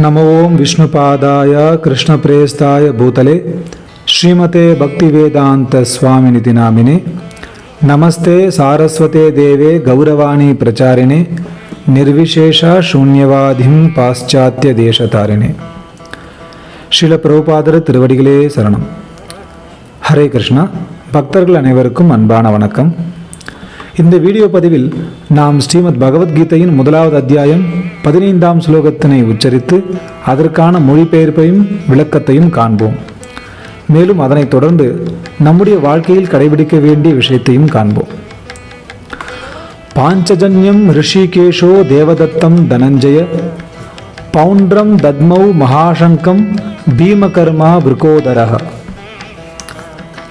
ನಮೋ ವಿಷ್ಣುಪಾದಾಯ ಕೃಷ್ಣ ಪ್ರೇಸ್ತಾಯ ಭೂತಲೆ ಶ್ರೀಮತೆ ಭಕ್ತಿವೇದಾಂತ ಸ್ವಾಮಿನಿ ದಿನಾಮಿನಿ ನಮಸ್ತೆ ಸಾರಸ್ವತೆ ದೇವೆ ಗೌರವಾಣಿ ಪ್ರಚಾರಿಣಿ ನಿರ್ವಿಶೇಷ ಶೂನ್ಯವಾಧಿಂ ಪಾಶ್ಚಾತ್ಯ ದೇಶತಾರಿಣೆ ಪ್ರಭುಪಾದರ ತಿರುವಡಿಗಳೇ ಶರಣಂ ಹರೇ ಕೃಷ್ಣ ಭಕ್ತರುಗಳ அனைவருக்கும் ಅನ್ಬಾಣ ವಣಕಂ இந்த வீடியோ பதிவில் நாம் ஸ்ரீமத் பகவத்கீதையின் முதலாவது அத்தியாயம் பதினைந்தாம் ஸ்லோகத்தினை உச்சரித்து அதற்கான மொழிபெயர்ப்பையும் விளக்கத்தையும் காண்போம். மேலும் அதனைத் தொடர்ந்து நம்முடைய வாழ்க்கையில் கடைபிடிக்க வேண்டிய விஷயத்தையும் காண்போம். பாஞ்சஜன்யம் ரிஷிகேஷோ தேவதத்தம் தனஞ்சய பவுண்ட்ரம் தத்மௌ மகாசங்கம் பீமகர்மா விருகோதரக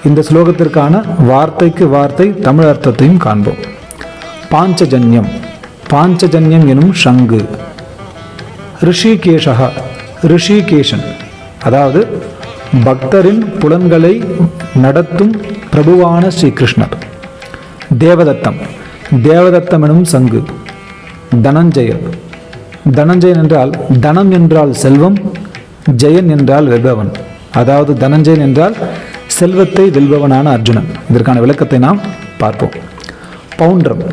இந்த ஸ்லோகத்திற்கான வார்த்தைக்கு வார்த்தை தமிழ் அர்த்தத்தையும் காண்போம். பாஞ்சஜன்யம். பாஞ்சஜன்யம் எனும் ஷங்கு ரிஷிகேஷக ரிஷிகேஷன். அதாவது பக்தரின் புலன்களை நடத்தும் பிரபுவான ஸ்ரீகிருஷ்ணர். தேவதத்தம் தேவதத்தம் எனும் சங்கு. தனஞ்சயர் தனஞ்சயன் என்றால் தனம் என்றால் செல்வம் ஜெயன் என்றால் வெல்பவன். அதாவது தனஞ்சயன் என்றால் செல்வத்தை வெல்பவனான அர்ஜுனன். இதற்கான விளக்கத்தை நாம் பார்ப்போம். பவுண்ட்ரம்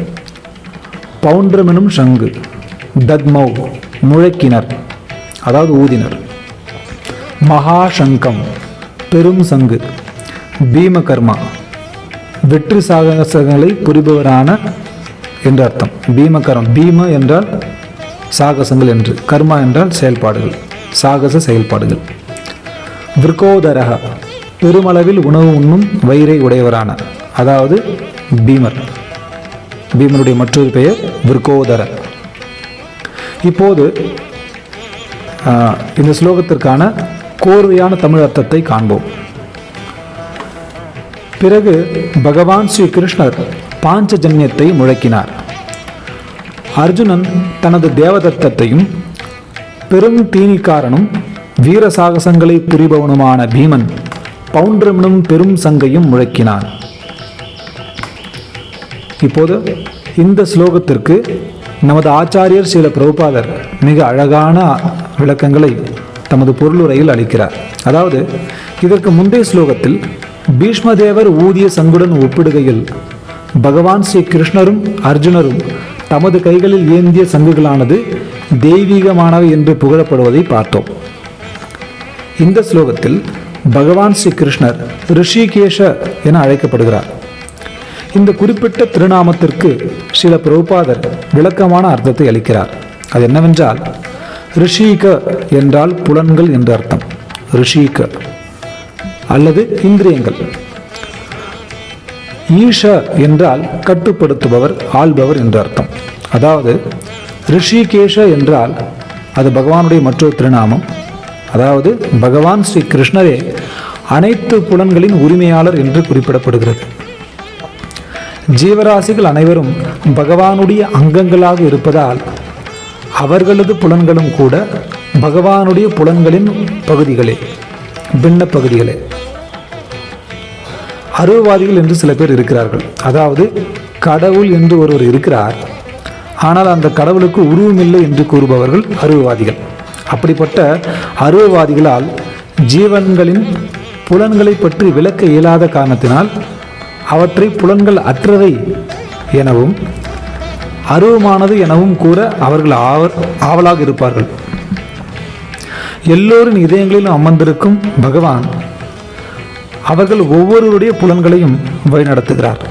பவுண்டரமெனும் சங்கு தத்மௌ முழக்கினர் அதாவது ஊதினர். மகாசங்கம் பெரும் சங்கு பீமகர்மா வெற்றி சாகசங்களை புரிபவரான என்று அர்த்தம். பீமகரம் பீம என்றால் சாகசங்கள் என்று கர்மா என்றால் செயல்பாடுகள் சாகச செயல்பாடுகள். விற்கோதரக பெருமளவில் உணவு உண்ணும் வயிறை உடையவரான அதாவது பீமர். பீமனுடைய மற்றொரு பெயர் விற்கோதரர் இப்போது ஆஹ், இந்த ஸ்லோகத்திற்கான கோர்வையான தமிழ் அர்த்தத்தை காண்போம். பிறகு பகவான் ஸ்ரீ கிருஷ்ணர் பாஞ்சஜன்யத்தை முழக்கினார். அர்ஜுனன் தனது தேவதத்தத்தையும் பெரும் தீனிக்காரனும் வீர சாகசங்களை புரிபவனுமான பீமன் பவுண்டரமெனும் பெரும் சங்கையும் முழக்கினான். இப்போது இந்த ஸ்லோகத்திற்கு நமது ஆச்சாரியர் சில பிரபுபாதர் மிக அழகான விளக்கங்களை தமது பொருளுரையில் அளிக்கிறார். அதாவது இதற்கு முந்தைய ஸ்லோகத்தில் பீஷ்மதேவர் ஊதிய சங்குடன் ஒப்பிடுகையில் பகவான் ஸ்ரீ கிருஷ்ணரும் அர்ஜுனரும் தமது கைகளில் ஏந்திய சங்குகளானது தெய்வீகமானவை என்று புகழப்படுவதை பார்த்தோம். இந்த ஸ்லோகத்தில் பகவான் ஸ்ரீ கிருஷ்ணர் ரிஷிகேஷ என அழைக்கப்படுகிறார். இந்த குறிப்பிட்ட திருநாமத்திற்கு சில பிரபுபாதர் விளக்கமான அர்த்தத்தை அளிக்கிறார். அது என்னவென்றால் ரிஷிக என்றால் புலன்கள் என்று அர்த்தம். ரிஷிக அல்லது இந்திரியங்கள். ஈஷ என்றால் கட்டுப்படுத்துபவர் ஆள்பவர் என்று அர்த்தம். அதாவது ரிஷிகேஷ என்றால் அது பகவானுடைய மற்றொரு திருநாமம். அதாவது பகவான் ஸ்ரீ கிருஷ்ணரே அனைத்து புலன்களின் உரிமையாளர் என்று குறிப்பிடப்படுகிறது. ஜீவராசிகள் அனைவரும் பகவானுடைய அங்கங்களாக இருப்பதால் அவர்களது புலன்களும் கூட பகவானுடைய புலன்களின் பகுதிகளே பின்ன பகுதிகளே. அருவவாதிகள் என்று சில பேர் இருக்கிறார்கள். அதாவது கடவுள் என்று ஒருவர் இருக்கிறார். ஆனால் அந்த கடவுளுக்கு உருவமில்லை என்று கூறுபவர்கள் அருவவாதிகள் அப்படிப்பட்ட அருவவாதிகளால் ஜீவன்களின் புலன்களை பற்றி விளக்க இயலாத காரணத்தினால் அவற்றை புலன்கள் அற்றவை எனவும் அருவமானது எனவும் கூற அவர்கள் ஆவர் ஆவலாக இருப்பார்கள். எல்லோரின் இதயங்களிலும் அமர்ந்திருக்கும் பகவான் அவர்கள் ஒவ்வொருவருடைய புலன்களையும் வழிநடத்துகிறார்.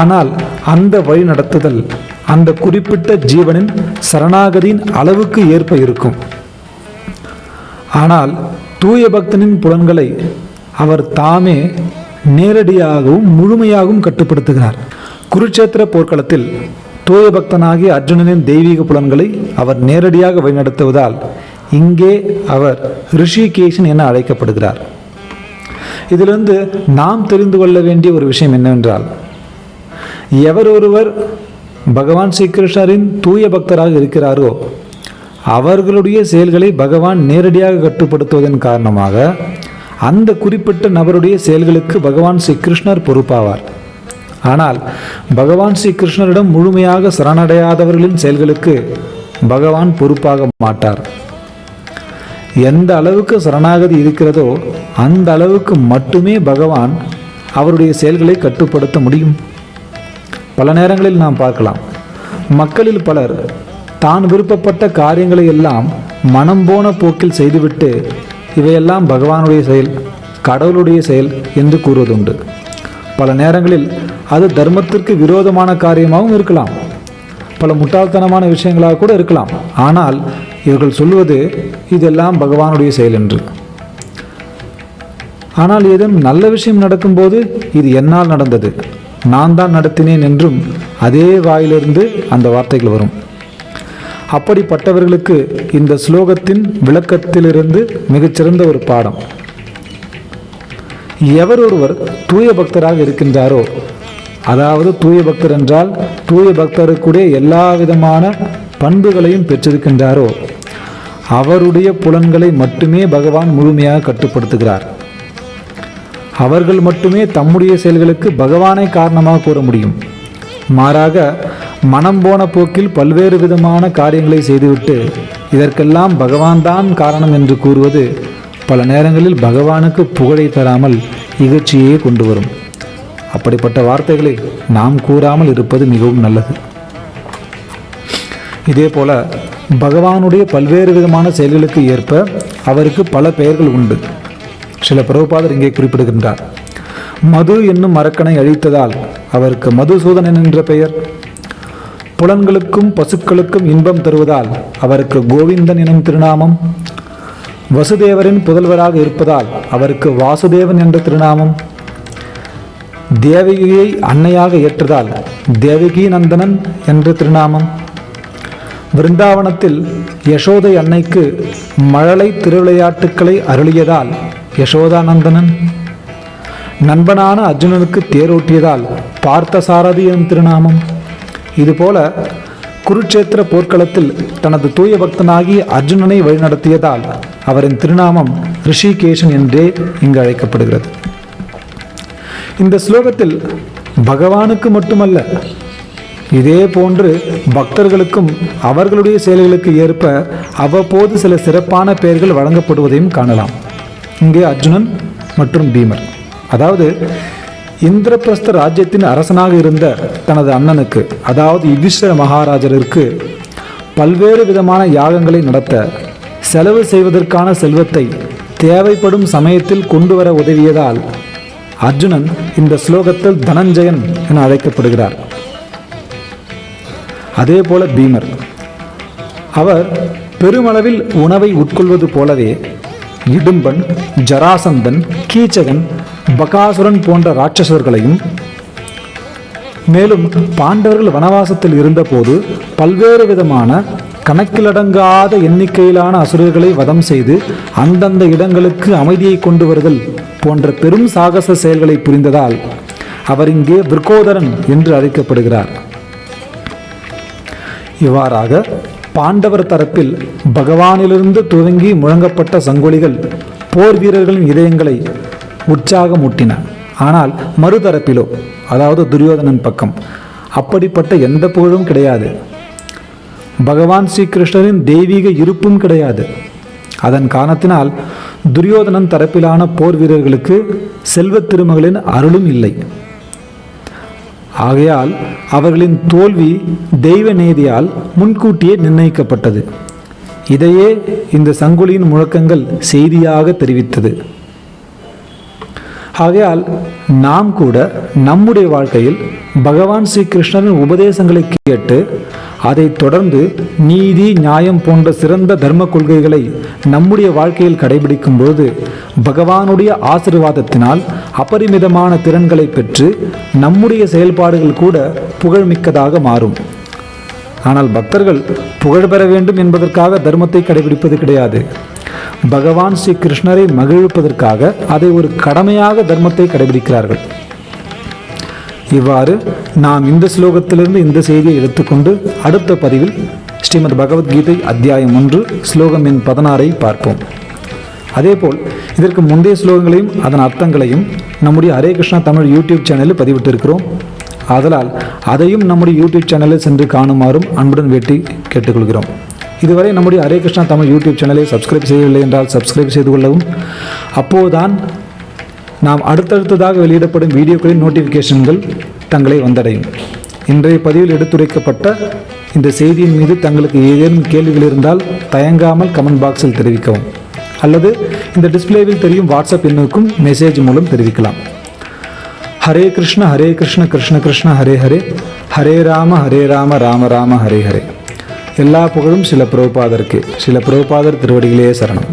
ஆனால் அந்த வழிநடத்துதல் அந்த குறிப்பிட்ட ஜீவனின் சரணாகதியின் அளவுக்கு ஏற்ப இருக்கும். ஆனால் தூய பக்தனின் புலன்களை அவர் தாமே நேரடியாகவும் முழுமையாகவும் கட்டுப்படுத்துகிறார். குருட்சேத்திர போர்க்களத்தில் தூய பக்தனாகிய அர்ஜுனனின் தெய்வீக புலன்களை அவர் நேரடியாக வழிநடத்துவதால் இங்கே அவர் ரிஷிகேஷன் என அழைக்கப்படுகிறார். இதிலிருந்து நாம் தெரிந்து கொள்ள வேண்டிய ஒரு விஷயம் என்னவென்றால் எவர் ஒருவர் பகவான் ஸ்ரீகிருஷ்ணரின் தூய பக்தராக இருக்கிறாரோ அவர்களுடைய செயல்களை பகவான் நேரடியாக கட்டுப்படுத்துவதன் காரணமாக அந்த குறிப்பிட்ட நபருடைய செயல்களுக்கு பகவான் ஸ்ரீ கிருஷ்ணர் பொறுப்பாவார். ஆனால் பகவான் ஸ்ரீ கிருஷ்ணரிடம் முழுமையாக சரணடையாதவர்களின் செயல்களுக்கு பகவான் பொறுப்பாக மாட்டார். எந்த அளவுக்கு சரணாகதி இருக்கிறதோ அந்த அளவுக்கு மட்டுமே பகவான் அவருடைய செயல்களை கட்டுப்படுத்த முடியும். பல நேரங்களில் நாம் பார்க்கலாம். மக்களில் பலர் தான் விருப்பப்பட்ட காரியங்களை எல்லாம் மனம் போன போக்கில் செய்துவிட்டு இவையெல்லாம் பகவானுடைய செயல் கடவுளுடைய செயல் என்று கூறுவதுண்டு. பல நேரங்களில் அது தர்மத்திற்கு விரோதமான காரியமாகவும் இருக்கலாம். பல முட்டாள்தனமான விஷயங்களாக கூட இருக்கலாம். ஆனால் இவர்கள் சொல்வது இதெல்லாம் பகவானுடைய செயல் என்று. ஆனால் ஏதும் நல்ல விஷயம் நடக்கும்போது இது என்னால் நடந்தது. நான் தான் நடத்தினேன் என்றும் அதே வாயிலிருந்து அந்த வார்த்தைகள் வரும். அப்படிப்பட்டவர்களுக்கு இந்த ஸ்லோகத்தின் விளக்கத்திலிருந்து மிகச்சிறந்த ஒரு பாடம். எவர் ஒருவர் தூய பக்தராக இருக்கின்றாரோ அதாவது தூய பக்தர் என்றால் தூய பக்தருக்குடைய எல்லா விதமான பண்புகளையும் பெற்றிருக்கின்றாரோ அவருடைய புலன்களை மட்டுமே பகவான் முழுமையாக கட்டுப்படுத்துகிறார். அவர்கள் மட்டுமே தம்முடைய செயல்களுக்கு பகவானை காரணமாக கூற முடியும். மாறாக மனம் போன போக்கில் பல்வேறு விதமான காரியங்களை செய்துவிட்டு இதற்கெல்லாம் பகவான் தான் காரணம் என்று கூறுவது பல நேரங்களில் பகவானுக்கு புகழை தராமல் இகழ்ச்சியே கொண்டு வரும். அப்படிப்பட்ட வார்த்தைகளை நாம் கூறாமல் இருப்பது மிகவும் நல்லது. இதே போல பகவானுடைய பல்வேறு விதமான செயல்களுக்கு ஏற்ப அவருக்கு பல பெயர்கள் உண்டு. சில பிரபுபாதர் இங்கே குறிப்பிடுகின்றார். மது என்னும் மரக்கனை அழித்ததால் அவருக்கு மதுசூதனன் என்ற பெயர் புலன்களுக்கும் பசுக்களுக்கும் இன்பம் தருவதால் அவருக்கு கோவிந்தன் எனும் திருநாமம். வசுதேவரின் புதல்வராக இருப்பதால் அவருக்கு வாசுதேவன் என்ற திருநாமம். தேவகியை அன்னையாக ஏற்றதால் தேவகி நந்தனன் என்ற திருநாமம். விருந்தாவனத்தில் யசோதை அன்னைக்கு மழலை திருவிளையாட்டுக்களை அருளியதால் யசோதானந்தனன் நண்பனான அர்ஜுனனுக்கு தேரோட்டியதால் பார்த்தசாரதி எனும் திருநாமம். இதுபோல குருட்சேத்திர போர்க்களத்தில் தனது தூய பக்தனாகி அர்ஜுனனை வழிநடத்தியதால் அவரின் திருநாமம் ரிஷிகேஷன் என்றே இங்கு அழைக்கப்படுகிறது. இந்த ஸ்லோகத்தில் பகவானுக்கு மட்டுமல்ல இதே போன்று பக்தர்களுக்கும் அவர்களுடைய செயல்களுக்கு ஏற்ப அவ்வப்போது சில சிறப்பான பெயர்கள் வழங்கப்படுவதையும் காணலாம். இங்கே அர்ஜுனன் மற்றும் பீமர். அதாவது இந்திரபிரஸ்த ராஜ்யத்தின் அரசனாக இருந்த தனது அண்ணனுக்கு அதாவது யுதிஷ்டர மகாராஜருக்கு பல்வேறு விதமான யாகங்களை நடத்த செலவு செய்வதற்கான செல்வத்தை தேவைப்படும் சமயத்தில் கொண்டு வர உதவியதால் அர்ஜுனன் இந்த ஸ்லோகத்தில் தனஞ்சயன் என அழைக்கப்படுகிறார். அதே போல பீமர் அவர் பெருமளவில் உணவை உட்கொள்வது போலவே இடும்பன் ஜராசந்தன் கீச்சகன் பகாசுரன் போன்ற ராட்சசர்களையும் மேலும் பாண்டவர்கள் வனவாசத்தில் இருந்தபோது பல்வேறு விதமான கணக்கிலடங்காத எண்ணிக்கையிலான அசுரர்களை வதம் செய்து அந்தந்த இடங்களுக்கு அமைதியை கொண்டு வருதல் போன்ற பெரும் சாகச செயல்களை புரிந்ததால் அவர் இங்கே விற்கோதரன் என்று அழைக்கப்படுகிறார். இவ்வாறாக பாண்டவர் தரப்பில் பகவானிலிருந்து துவங்கி முழங்கப்பட்ட சங்கொலிகள் போர் வீரர்களின் இதயங்களை உற்சாகமூட்டின. ஆனால் மறுதரப்பிலோ அதாவது துரியோதனன் பக்கம் அப்படிப்பட்ட எந்த புகழும் கிடையாது. பகவான் ஸ்ரீகிருஷ்ணரின் தெய்வீக இருப்பும் கிடையாது. அதன் காரணத்தினால் துரியோதனன் தரப்பிலான போர் வீரர்களுக்கு செல்வத் திருமகளின் அருளும் இல்லை. ஆகையால் அவர்களின் தோல்வி தெய்வ நேதியால் முன்கூட்டியே நிர்ணயிக்கப்பட்டது. இதையே இந்த சங்குலியின் முழக்கங்கள் செய்தியாக தெரிவித்தது. ஆகையால் நாம் கூட நம்முடைய வாழ்க்கையில் பகவான் ஸ்ரீ கிருஷ்ணரின் உபதேசங்களை கேட்டு அதைத் தொடர்ந்து நீதி நியாயம் போன்ற சிறந்த தர்ம கொள்கைகளை நம்முடைய வாழ்க்கையில் கடைபிடிக்கும் பொழுது பகவானுடைய ஆசிர்வாதத்தினால் அபரிமிதமான திறன்களை பெற்று நம்முடைய செயல்பாடுகள் கூட புகழ்மிக்கதாக மாறும். ஆனால் பக்தர்கள் புகழ் பெற வேண்டும் என்பதற்காக தர்மத்தை கடைபிடிப்பது கிடையாது. பகவான் ஸ்ரீ கிருஷ்ணரை மகிழ்ப்பதற்காக அதை ஒரு கடமையாக தர்மத்தை கடைபிடிக்கிறார்கள். இவ்வாறு நாம் இந்த ஸ்லோகத்திலிருந்து இந்த செய்தியை எடுத்துக்கொண்டு அடுத்த பதிவில் ஸ்ரீமத் பகவத்கீதை அத்தியாயம் ஒன்று ஸ்லோகம் எண் பதினாறை பார்ப்போம். அதேபோல் இதற்கு முந்தைய ஸ்லோகங்களையும் அதன் அர்த்தங்களையும் நம்முடைய ஹரே கிருஷ்ணா தமிழ் யூடியூப் சேனலில் பதிவிட்டிருக்கிறோம். ஆதலால் அதையும் நம்முடைய யூடியூப் சேனலில் சென்று காணுமாறும் அன்புடன் வேட்டி கேட்டுக்கொள்கிறோம். இதுவரை நம்முடைய ஹரே கிருஷ்ணா தமிழ் யூடியூப் சேனலை சப்ஸ்கிரைப் செய்யவில்லை என்றால் சப்ஸ்கிரைப் செய்து கொள்ளவும். அப்போதுதான் நாம் அடுத்தடுத்ததாக வெளியிடப்படும் வீடியோக்களின் நோட்டிஃபிகேஷன்கள் தங்களை வந்தடையும். இன்றைய பதிவில் எடுத்துரைக்கப்பட்ட இந்த செய்தியின் மீது தங்களுக்கு ஏதேனும் கேள்விகள் இருந்தால் தயங்காமல் கமெண்ட் பாக்ஸில் தெரிவிக்கவும். அல்லது இந்த டிஸ்பிளேவில் தெரியும் வாட்ஸ்அப் எண்ணுக்கும் மெசேஜ் மூலம் தெரிவிக்கலாம். ஹரே கிருஷ்ண ஹரே கிருஷ்ண கிருஷ்ண கிருஷ்ண ஹரே ஹரே. ஹரே ராம ஹரே ராம ராம ராம ஹரே ஹரே. எல்லா புகழும் சில பிரபுபாதருக்கு சில பிரபுபாதர் திருவடிகளே சரணம்.